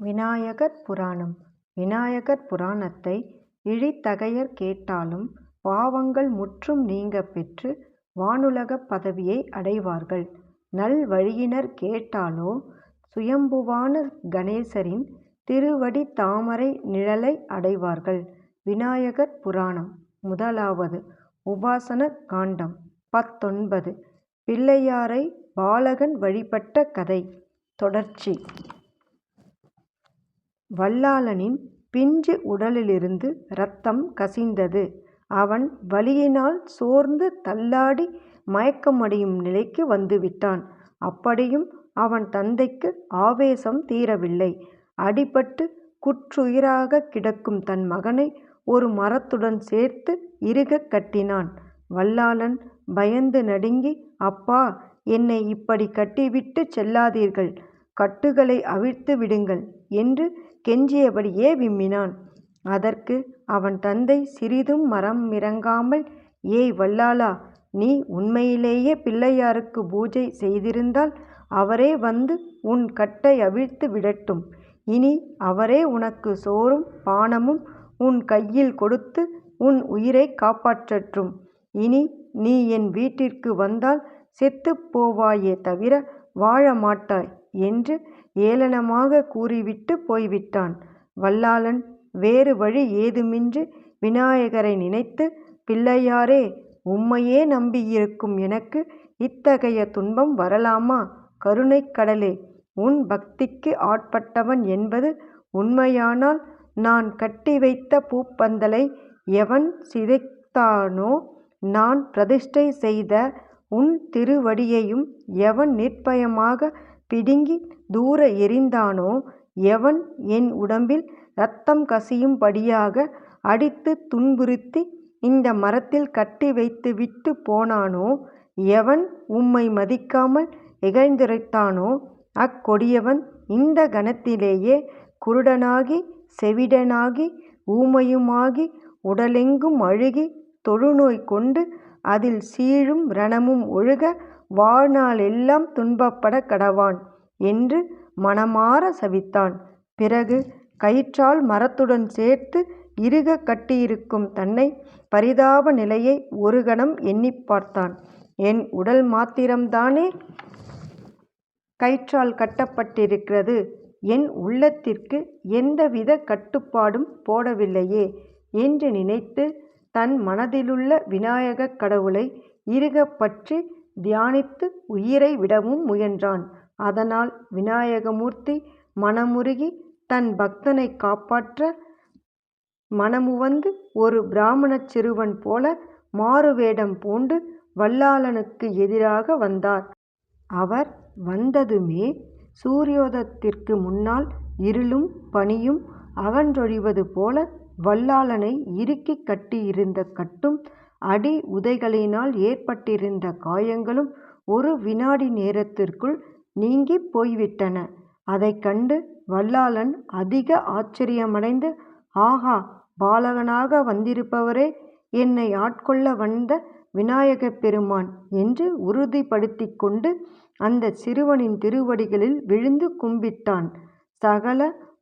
விநாயகர் புராணம் விநாயகர் புராணத்தை இழித்தகையர் கேட்டாலும் பாவங்கள் முற்றும் நீங்க பெற்று வானுலகப் பதவியை அடைவார்கள். நல்வழியினர் கேட்டாலோ சுயம்புவான கணேசரின் திருவடி தாமரை நிழலை அடைவார்கள். விநாயகர் புராணம் முதலாவது உபாசன காண்டம் பத்தொன்பது. பிள்ளையாரை பாலகன் வழிபட்ட கதை. தொடர்ச்சி வல்லாளனின் பிஞ்சு உடலிலிருந்து இரத்தம் கசிந்தது. அவன் வலியினால் சோர்ந்து தள்ளாடி மயக்கமடையும் நிலைக்கு வந்துவிட்டான். அப்படியும் அவன் தந்தைக்கு ஆவேசம் தீரவில்லை. அடிபட்டு குற்றுயிராகக் கிடக்கும் தன் மகனை ஒரு மரத்துடன் சேர்த்து இறுகக் கட்டினான். வல்லாளன் பயந்து நடுங்கி அப்பா என்னை இப்படிக் கட்டிவிட்டுச் செல்லாதீர்கள். கட்டுகளை அவிழ்த்து விடுங்கள் என்று கெஞ்சியபடியே விம்மினான். அதற்கு அவன் தந்தை சிறிதும் மரம் இறங்காமல் ஏய் வல்லாளா நீ உண்மையிலேயே பிள்ளையாருக்கு பூஜை செய்திருந்தால் அவரே வந்து உன் கட்டை அவிழ்த்து விடட்டும். இனி அவரே உனக்கு சோறும் பானமும் உன் கையில் கொடுத்து உன் உயிரை காப்பாற்றட்டும். இனி நீ என் வீட்டிற்கு வந்தால் செத்துப் போவாயே தவிர வாழ மாட்டாய் என்று ஏளனமாக கூறிவிட்டு போய்விட்டான். வல்லாளன் வேறு வழி ஏதுமின்றி விநாயகரை நினைத்து பிள்ளையாரே உம்மையே நம்பியிருக்கும் எனக்கு இத்தகைய துன்பம் வரலாமா? கருணைக் கடலே உன் பக்திக்கு ஆட்பட்டவன் என்பது உண்மையானால் நான் கட்டி வைத்த பூப்பந்தலை எவன் சிதைத்தானோ நான் பிரதிஷ்டை செய்த உன் திருவடியையும் எவன் நிர்ப்பயமாகப் பிடுங்கித் தூர எறிந்தானோ எவன் என் உடம்பில் இரத்தம் கசியும்படியாக அடித்துத் துன்புறுத்தி இந்த மரத்தில் கட்டி வைத்துவிட்டுப் போனானோ எவன் உம்மை மதிக்காமல் இகழ்ந்துரைத்தானோ அக்கொடியவன் இந்த கணத்திலேயே குருடனாகி செவிடனாகி ஊமையுமாகி உடலெங்கும் அழுகி தொழுநோய் கொண்டு அதில் சீழும் ரணமும் ஒழுக வாழ்நாளெல்லாம் துன்பப்படக் கடவான் என்று மனமாற சபித்தான். பிறகு கயிற்றால் மரத்துடன் சேர்த்து இறுகக் கட்டியிருக்கும் தன்னை பரிதாப நிலையை ஒரு கணம் எண்ணி பார்த்தான். என் உடல் மாத்திரம்தானே கயிற்றால் கட்டப்பட்டிருக்கிறது. என் உள்ளத்திற்கு எந்தவித கட்டுப்பாடும் போடவில்லையே என்று நினைத்து தன் மனதிலுள்ள விநாயகக் கடவுளை இறுகப் பற்றி தியானித்து உயிரை விடவும் முயன்றான். அதனால் விநாயகமூர்த்தி மனமுருகி தன் பக்தனை காப்பாற்ற மனமுவந்து ஒரு பிராமணச் சிறுவன் போல மாறுவேடம் பூண்டு வல்லாளனுக்கு எதிராக வந்தார். அவர் வந்ததுமே சூரியோதயத்திற்கு முன்னால் இருளும் பனியும் அகன்றொழிவது போல வல்லாளனை இறுக்கிக் கட்டியிருந்த கட்டும் அடி உதைகளினால் ஏற்பட்டிருந்த காயங்களும் ஒரு வினாடி நேரத்திற்குள் நீங்கிப் போய்விட்டன. அதைக் கண்டு வல்லாளன் அதிக ஆச்சரியமடைந்து ஆகா பாலகனாக வந்திருப்பவரே என்னை ஆட்கொள்ள வந்த விநாயகப் பெருமான் என்று உறுதிப்படுத்திக் கொண்டு அந்தச் சிறுவனின் திருவடிகளில் விழுந்து கும்பிட்டான். சகல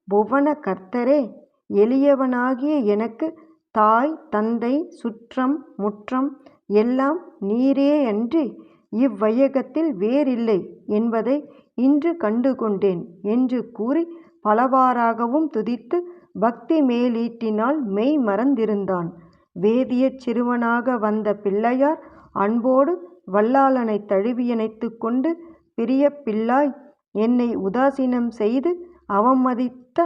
புவன கர்த்தரே எளியவனாகிய எனக்குத் தாய் தந்தை சுற்றம் முற்றம் எல்லாம் நீரேயன்றி இவ்வையகத்தில் வேறில்லை என்பதை இன்று கண்டுகொண்டேன் என்று கூறிப் பலவாறாகவும் துதித்து பக்தி மேலீட்டினால் மெய் மறந்திருந்தான். வேதியச் சிறுவனாக வந்த பிள்ளையார் அன்போடு வல்லாளனைத் தழுவியணைத்துக் கொண்டு பிரியப்பிள்ளாய் என்னை உதாசீனம் செய்து அவமதித்த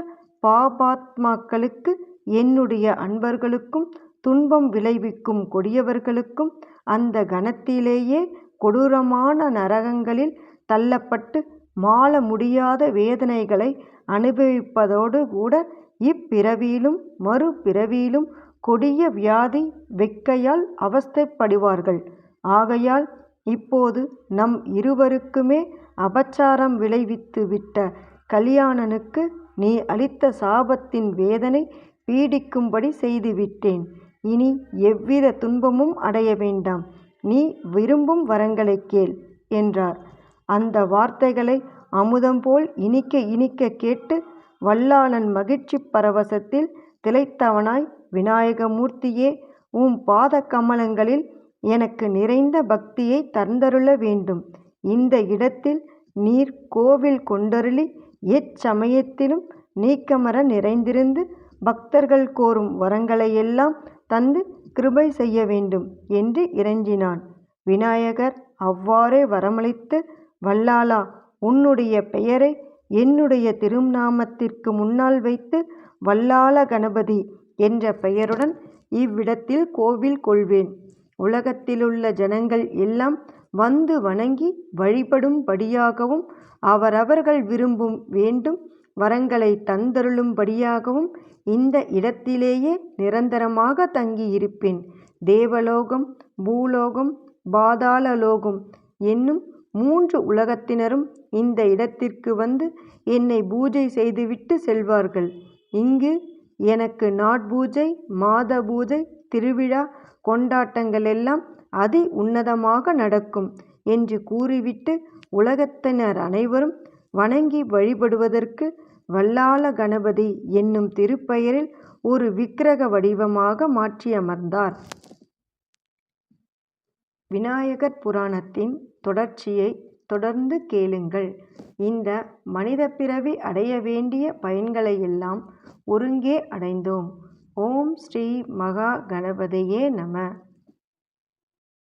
பாபாத்மாக்களுக்கு என்னுடைய அன்பர்களுக்கும் துன்பம் விளைவிக்கும் கொடியவர்களுக்கும் அந்த கணத்திலேயே கொடூரமான நரகங்களில் தள்ளப்பட்டு மாள முடியாத வேதனைகளை அனுபவிப்பதோடு கூட இப்பிறவியிலும் மறுபிறவியிலும் கொடிய வியாதி வெக்கையால் அவஸ்தைப்படுவார்கள். ஆகையால் இப்போது நம் இருவருக்குமே அபச்சாரம் விளைவித்து விட்ட கலியாணனுக்கு நீ அளித்த சாபத்தின் வேதனை பீடிக்கும்படி செய்துவிட்டேன். இனி எவ்வித துன்பமும் அடைய வேண்டாம். நீ விரும்பும் வரங்களைக் கேள் என்றார். அந்த வார்த்தைகளை அமுதம் போல் இனிக்க இனிக்க கேட்டு வல்லாளன் மகிழ்ச்சி பரவசத்தில் திளைத்தவனாய் விநாயகமூர்த்தியே உம் பாத கமலங்களில் எனக்கு நிறைந்த பக்தியைத் தந்தருள வேண்டும். இந்த இடத்தில் நீர் கோவில் கொண்டருளி எச்சமயத்திலும் நீக்கமற நிறைந்திருந்து பக்தர்கள் கோரும் வரங்களையெல்லாம் தந்து கிருபை செய்ய வேண்டும் என்று இறைஞ்சினான். விநாயகர் அவ்வாறே வரமளித்து வல்லாளா உன்னுடைய பெயரை என்னுடைய திருநாமத்திற்கு முன்னால் வைத்து வல்லாள கணபதி என்ற பெயருடன் இவ்விடத்தில் கோவில் கொள்வேன். உலகத்திலுள்ள ஜனங்கள் எல்லாம் வந்து வணங்கி வழிபடும்படியாகவும் அவரவர்கள் விரும்பும் வேண்டும் வரங்களை தந்தருளும்படியாகவும் இந்த இடத்திலேயே நிரந்தரமாக தங்கியிருப்பேன். தேவலோகம் பூலோகம் பாதாளலோகம் என்னும் மூன்று உலகத்தினரும் இந்த இடத்திற்கு வந்து என்னை பூஜை செய்துவிட்டு செல்வார்கள். இங்கு எனக்கு நாட்பூஜை மாத பூஜை திருவிழா கொண்டாட்டங்கள் எல்லாம் அதி உன்னதமாக நடக்கும் என்று கூறிவிட்டு உலகத்தினர் அனைவரும் வணங்கி வழிபடுவதற்கு வல்லாள கணபதி என்னும் திருப்பெயரில் ஒரு விக்கிரக வடிவமாக மாற்றியமர்ந்தார். விநாயகர் புராணத்தின் தொடர்ச்சியைத் தொடர்ந்து கேளுங்கள். இந்த மனிதப் பிறவி அடைய வேண்டிய பயன்களையெல்லாம் ஒருங்கே அடைந்தோம். ஓம் ஸ்ரீ மகா கணபதியே நம